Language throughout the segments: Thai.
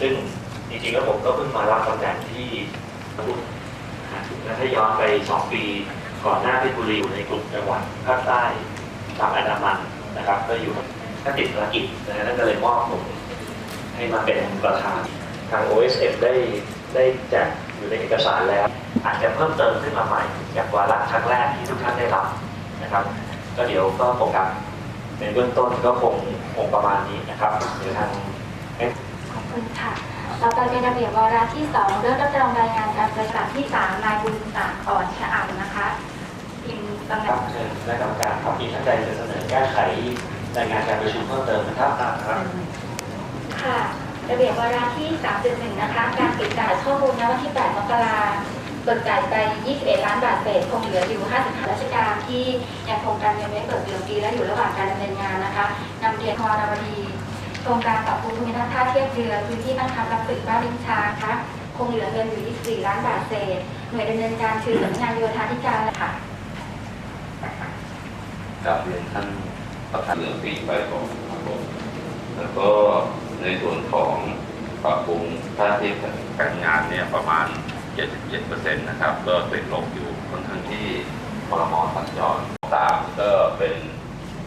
ซึ่งจริงๆแล้วผมก็เพิ่งมารับตำแหน่งที่พุทธนะฮะและถ้าย้อนไปสองปีก่อนหน้าเพชรบุรีอยู่ในกลุ่มจังหวัดภาคใต้ตามอันดามันนะครับ ก็อยู่ก็ติดภารกิจนะนั่นก็เลยมอบผมให้มาเป็นประธานทาง OSM ได้ได้แจกอยู่ในเอกสารแล้ว อาจจะเพิ่มเติมขึ้นมาใหม่จากวาระครั้งแรกที่ทุกท่านได้รับนะครับ ก็เดี๋ยวก็โฟกัสในเบื้องต้นก็คงคงประมาณนี้นะครับเดี๋ยวทาง คุณค่ะ ต่อไปเป็นระเบียบวาระที่ 2 เรื่องรับรองรายงานการประกาศที่ 3 นายบุญสารอ่อนชะอำนะคะพิมพ์ตำแหคน่รังบเชิญคณะกรรมการครับมีท่านใดจะเสนอแก้ไขรายงานการประชุมเพิ่มเติมนะครับครับค่ะระเบียบวาระที่ 3.1 นะคะ การปิดจ่ายข้อมูลณวันที่ 8 มกราคมเบิกจ่ายไป 21 ล้านบาทเศษคงเหลืออยู่ 55 ราชการที่ยังคงการเงินไม่เปิดเดิมปีและอยู่ระหว่างการดำเนินงานนะคะนำเรียนพรนวดีโครงการปรับปรุงภูมิทัศน์ท่าเทียบเรือพื้นที่ตั้งคำรับฝึกบ้านลิงช้างคะคงเหลือเงินอยู่ 24 ล้านบาทเศษ หน่วยดำเนินการคือสำนักงานโยธาธิการค่ะกับเรียนท่านประธานเรื่องปีไปของผมแล้วก็ในส่วนของปรับปรุงท่าเทียบการงานเนี่ยประมาณ 77%นะครับ ก็ติดลบอยู่ค่อนข้างที่พลมอสัญจรสามก็เป็น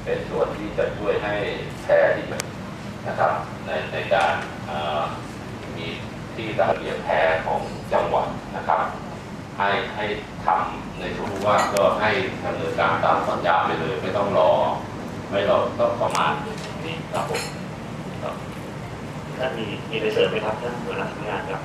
เป็นส่วนที่จะช่วยให้แพร่ที่มั นะครับในในการมีที่ระเบียบแพรของจังหวัดนะครับให้ให้ทำในทุกว่าก็ให้ดำเนินการตามสัญญาไปเลย ไม่ต้องรอ ไม่รอต้องประมาณนี้ครับผมท่านมีมีอะไรเสริมไหมครับท่านหัวหน้าทำงานครับ